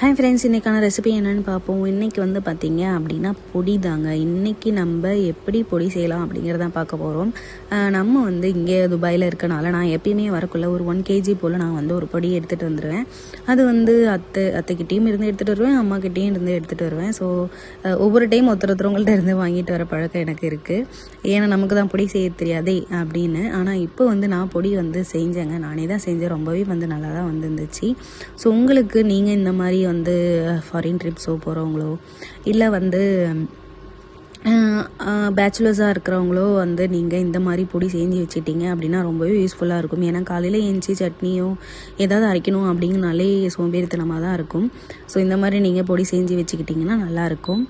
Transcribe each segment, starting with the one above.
Hi friends இன்றைக்கான recipe என்னென்னு பார்ப்போம். இன்றைக்கி வந்து பார்த்திங்க அப்படின்னா பொடி தாங்க. இன்றைக்கி நம்ம எப்படி பொடி செய்யலாம் அப்படிங்கிறதான் பார்க்க போகிறோம் நம்ம வந்து இங்கே துபாயில் இருக்கனால நான் எப்பயுமே வரக்குள்ள ஒரு ஒன் கேஜி போல் நான் வந்து ஒரு பொடி எடுத்துகிட்டு வந்துடுவேன் அது வந்து அத்தை அத்தைக்கிட்டேயும் இருந்து எடுத்துகிட்டு வருவேன் அம்மாக்கிட்டேயும் இருந்து எடுத்துகிட்டு வருவேன். ஸோ ஒவ்வொரு டைம் ஒருத்தர் ஒருத்தவங்கள்ட்ட இருந்து வாங்கிட்டு வர பழக்கம் எனக்கு இருக்குது ஏன்னா நமக்கு தான் பொடி செய்ய தெரியாதே அப்படின்னு. ஆனால் இப்போ வந்து நான் பொடி வந்து செஞ்சேங்க. நானே தான் செஞ்சேன். ரொம்பவே வந்து நல்லா தான் வந்துருந்துச்சு. ஸோ உங்களுக்கு நீங்கள் இந்த மாதிரி வந்து ஃபாரின் ட்ரிப்ஸோ போகிறவங்களோ இல்லை வந்து பேச்சுலர்ஸாக இருக்கிறவங்களோ வந்து நீங்கள் இந்த மாதிரி பொடி செஞ்சு வச்சுட்டீங்க அப்படின்னா ரொம்பவே யூஸ்ஃபுல்லாக இருக்கும். ஏன்னா காலையில் எஞ்சி சட்னியோ ஏதாவது அரைக்கணும் அப்படிங்கனாலே சோம்பேறித்தனமாக தான் இருக்கும். ஸோ இந்த மாதிரி நீங்கள் பொடி செஞ்சு வச்சுக்கிட்டிங்கன்னா நல்லாயிருக்கும்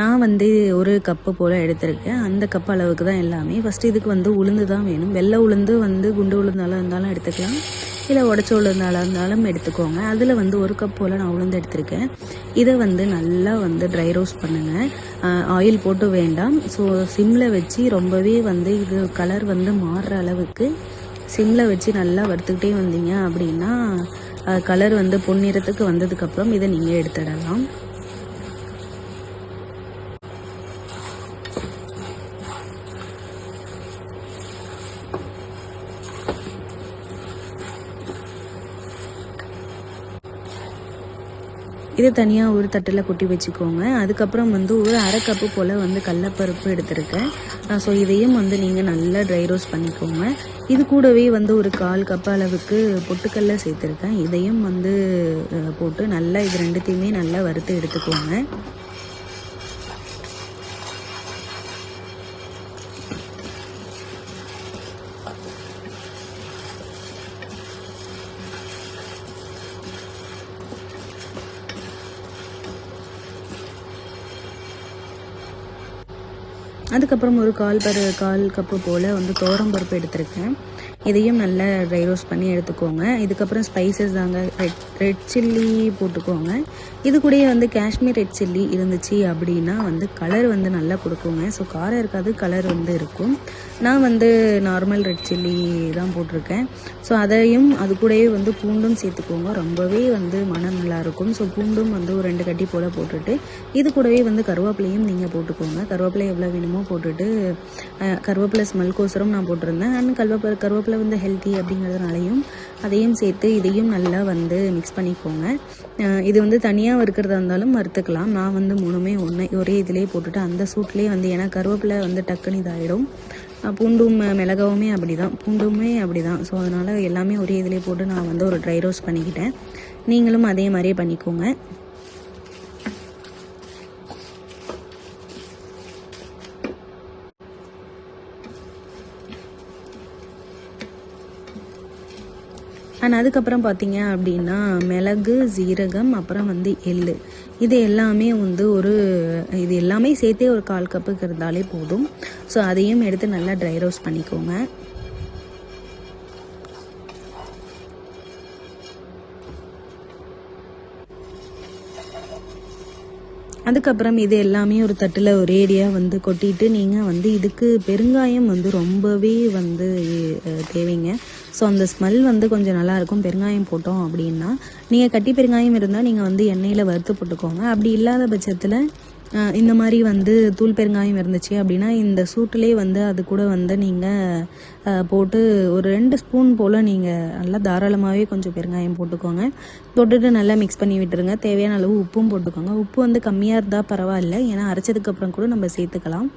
நான் வந்து ஒரு கப்பு போல் எடுத்திருக்கேன். அந்த கப் அளவுக்கு தான் எல்லாமே. ஃபஸ்ட்டு இதுக்கு வந்து உளுந்து தான் வேணும். வெள்ளை உளுந்து வந்து குண்டு உளுந்தாலும் இருந்தாலும் எடுத்துக்கலாம். கீழே உடச்ச உளுந்தாலும் இருந்தாலும் எடுத்துக்கோங்க. அதில் வந்து ஒரு கப் போல் நான் உளுந்து எடுத்திருக்கேன். இதை வந்து நல்லா வந்து ட்ரை ரோஸ்ட் பண்ணுங்கள் ஆயில் போட்டு வேண்டாம். ஸோ சிம்மில் வச்சு ரொம்பவே வந்து இது கலர் வந்து மாறுற அளவுக்கு சிம்மில் வச்சு நல்லா வறுத்துக்கிட்டே வந்தீங்க அப்படின்னா கலர் வந்து பொன்னிறத்துக்கு வந்ததுக்கப்புறம் இதை நீங்கள் எடுத்துடலாம். இது தனியாக ஒரு தட்டில் கொட்டி வச்சுக்கோங்க. அதுக்கப்புறம் வந்து ஒரு அரை கப்பு போல் வந்து கடலப்பருப்பு எடுத்திருக்கேன். ஸோ இதையும் வந்து நீங்கள் நல்லா ட்ரை ரோஸ்ட் பண்ணிக்கோங்க. இது கூடவே வந்து ஒரு கால் கப் அளவுக்கு பொட்டுக்கல்ல சேர்த்துருக்கேன். இதையும் வந்து போட்டு நல்லா இது ரெண்டுத்தையுமே நல்லா வறுத்து எடுத்துக்கோங்க. அதுக்கப்புறம் ஒரு கால் பரு கால் கப்பு போல் வந்து பருப்பு எடுத்திருக்கேன். இதையும் நல்லா ட்ரை ரோஸ்ட் பண்ணி எடுத்துக்கோங்க. இதுக்கப்புறம் ஸ்பைசஸ் தாங்க ரெட் ரெட் சில்லி போட்டுக்கோங்க. இது கூடயே வந்து காஷ்மீர் ரெட் சில்லி இருந்துச்சு அப்படின்னா வந்து கலர் வந்து நல்லா கொடுக்குங்க. ஸோ காரம் இருக்காது கலர் வந்து இருக்கும். நான் வந்து நார்மல் ரெட் சில்லி தான் போட்டிருக்கேன். ஸோ அதையும் அது கூடயே வந்து பூண்டும் சேர்த்துக்கோங்க. ரொம்பவே வந்து மனம் நல்லாயிருக்கும் ஸோ பூண்டும் வந்து ஒரு ரெண்டு கட்டி போல் போட்டுட்டு இது கூடவே வந்து கருவேப்பிலையும் நீங்கள் போட்டுக்கோங்க. கருவேப்பிலை எவ்வளோ வேணுமோ போட்டுட்டு கருவேப்பிலை ஸ்மெல்கோசரம் நான் போட்டிருந்தேன். அண்ட் கருவேப்பிலை கருவேப்பிலை வந்து ஹெல்த்தி அப்படிங்கிறதுனாலையும் அதையும் சேர்த்து இதையும் நல்லா வந்து மிக்ஸ் பண்ணிக்கோங்க. இது வந்து தனியாக வறுக்கிறதா இருந்தாலும் வறுத்துக்கலாம் நான் வந்து மூணுமே ஒன்று ஒரே இதிலே போட்டுட்டு அந்த சூட்லேயே வந்து ஏன்னா கருவேப்பிலை வந்து டக்குன்னு இதாகிடும் பூண்டும் மிளகாவுமே அப்படி தான் பூண்டுமே அப்படி தான் ஸோ அதனால் எல்லாமே ஒரே இதிலே போட்டு நான் வந்து ஒரு ட்ரை ரோஸ்ட் பண்ணிக்கிட்டேன். நீங்களும் அதே மாதிரியே பண்ணிக்கோங்க. அண்ட் அதுக்கப்புறம் பார்த்தீங்க அப்படின்னா மிளகு ஜீரகம் அப்புறம் வந்து எள் இது எல்லாமே வந்து ஒரு இது எல்லாமே சேர்த்தே ஒரு கால் கப்புக்கு இருந்தாலே போதும். ஸோ அதையும் எடுத்து நல்லா ட்ரை ரோஸ்ட் பண்ணிக்கோங்க. அதுக்கப்புறம் இது எல்லாமே ஒரு தட்டில் ஒரேடியாக வந்து கொட்டிட்டு நீங்கள் வந்து இதுக்கு பெருங்காயம் வந்து ரொம்பவே வந்து தேவைங்க. ஸோ அந்த ஸ்மெல் வந்து கொஞ்சம் நல்லாயிருக்கும் பெருங்காயம் போட்டோம் அப்படின்னா நீங்கள் கட்டி பெருங்காயம் இருந்தால் நீங்கள் வந்து எண்ணெயில் வறுத்து போட்டுக்கோங்க. அப்படி இல்லாத பட்சத்தில் இந்த மாதிரி வந்து தூள் பெருங்காயம் இருந்துச்சு அப்படின்னா இந்த சூட்டிலே வந்து அது கூட வந்து நீங்கள் போட்டு ஒரு ரெண்டு ஸ்பூன் போல் நீங்கள் நல்லா தாராளமாகவே கொஞ்சம் பெருங்காயம் போட்டுக்கோங்க. போட்டுட்டு நல்லா மிக்ஸ் பண்ணி விட்டுருங்க. தேவையான அளவு உப்பும் போட்டுக்கோங்க. உப்பு வந்து கம்மியாக இருந்தால் பரவாயில்ல. ஏன்னா அரைச்சதுக்கப்புறம் கூட நம்ம சேர்த்துக்கலாம்.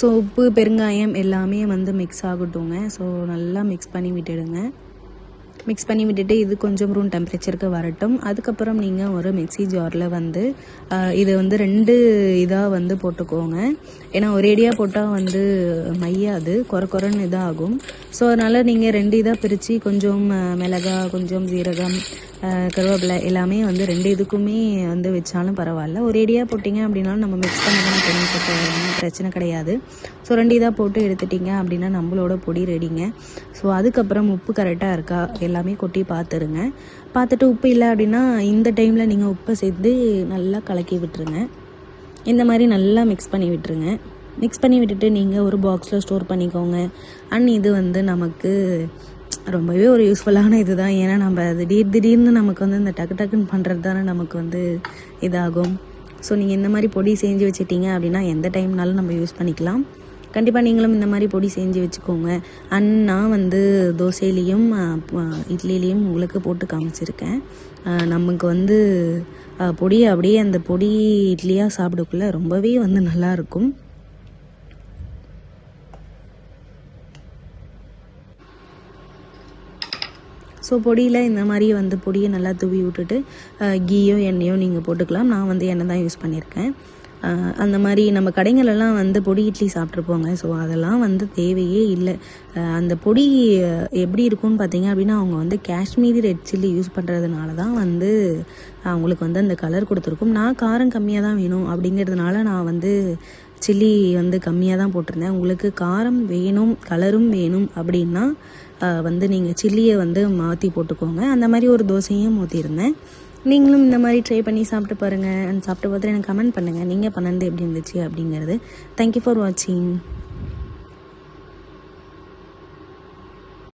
ஸோ உப்பு பெருங்காயம் எல்லாமே வந்து மிக்ஸ் ஆகட்டுங்க. ஸோ நல்லா மிக்ஸ் பண்ணி விட்டுடுங்க. மிக்ஸ் பண்ணி விட்டுட்டு இது கொஞ்சம் ரூம் டெம்பரேச்சருக்கு வரட்டும். அதுக்கப்புறம் நீங்கள் ஒரு மிக்சி ஜாரில் வந்து இதை வந்து ரெண்டு இதாக வந்து போட்டுக்கோங்க. ஏன்னா ஒரேடியாக போட்டால் வந்து மையாது குறை குறைன்னு இதாகும். ஸோ அதனால் நீங்கள் ரெண்டு இதாக பிரித்து கொஞ்சம் மிளகா கொஞ்சம் ஜீரகம் கருவேப்பிலை எல்லாமே வந்து ரெண்டு இதுக்குமே வந்து வச்சாலும் பரவாயில்ல. ஒரேடியாக போட்டிங்க அப்படின்னாலும் நம்ம மிக்ஸ் பண்ணி தான் பிரச்சனை கிடையாது. ஸோ ரெண்டு இதாக போட்டு எடுத்துட்டிங்க அப்படின்னா நம்மளோட பொடி ரெடிங்க ஸோ அதுக்கப்புறம் உப்பு கரெக்டாக இருக்கா? எல்லாமே கொட்டி பார்த்துருங்க பார்த்துட்டு உப்பு இல்லை அப்படின்னா இந்த டைமில் நீங்கள் உப்பை சேர்த்து நல்லா கலக்கி விட்டுருங்க. இந்த மாதிரி நல்லா மிக்ஸ் பண்ணி விட்டுருங்க. மிக்ஸ் பண்ணி விட்டுட்டு நீங்கள் ஒரு பாக்ஸில் ஸ்டோர் பண்ணிக்கோங்க. அண்ட் இது வந்து நமக்கு ரொம்பவே ஒரு யூஸ்ஃபுல்லான இது தான் ஏன்னா நம்ம திடீர் திடீர்னு நமக்கு வந்து இந்த டக்கு டக்குன்னு பண்ணுறது தானே நமக்கு வந்து இதாகும். ஸோ நீங்கள் இந்த மாதிரி பொடி செஞ்சு வச்சுட்டீங்க அப்படின்னா எந்த டைம்னாலும் நம்ம யூஸ் பண்ணிக்கலாம். கண்டிப்பாக நீங்களும் இந்த மாதிரி பொடி செஞ்சு வச்சுக்கோங்க. அண்ட் நான் வந்து தோசையிலையும் இட்லிலையும் உங்களுக்கு போட்டு காமிச்சிருக்கேன். நமக்கு வந்து பொடி அப்படியே அந்த பொடி இட்லியாக சாப்பிடக்குள்ள ரொம்பவே வந்து நல்லா ஸோ பொடியில் இந்த மாதிரி வந்து பொடியை நல்லா தூவி விட்டுட்டு கீயோ எண்ணெயோ நீங்கள் போட்டுக்கலாம். நான் வந்து எண்ணெய் தான் யூஸ் பண்ணியிருக்கேன் அந்த மாதிரி நம்ம கடைங்களெல்லாம் வந்து பொடி இட்லி சாப்பிட்ருப்போங்க ஸோ அதெல்லாம் வந்து தேவையே இல்லை. அந்த பொடி எப்படி இருக்கும்னு பார்த்தீங்க அப்படின்னா அவங்க வந்து காஷ்மீரி ரெட் சில்லி யூஸ் பண்ணுறதுனால தான் வந்து அவங்களுக்கு வந்து அந்த கலர் கொடுத்துருக்கும். நான் காரம் கம்மியாக தான் வேணும் அப்படிங்கிறதுனால நான் வந்து சில்லி வந்து கம்மியாக தான் போட்டிருந்தேன். உங்களுக்கு காரம் வேணும் கலரும் வேணும் அப்படின்னா வந்து நீங்கள் சில்லியை வந்து மாற்றி போட்டுக்கோங்க. அந்த மாதிரி ஒரு தோசையும் ஊற்றிருந்தேன் நீங்களும் இந்த மாதிரி ட்ரை பண்ணி சாப்பிட்டு பாருங்கள் அண்ட் சாப்பிட்டு பார்த்துட்டு எனக்கு கமெண்ட் பண்ணுங்கள் நீங்கள் பண்ணது எப்படி இருந்துச்சு அப்படிங்கிறது. தேங்க்யூ ஃபார் வாட்சிங்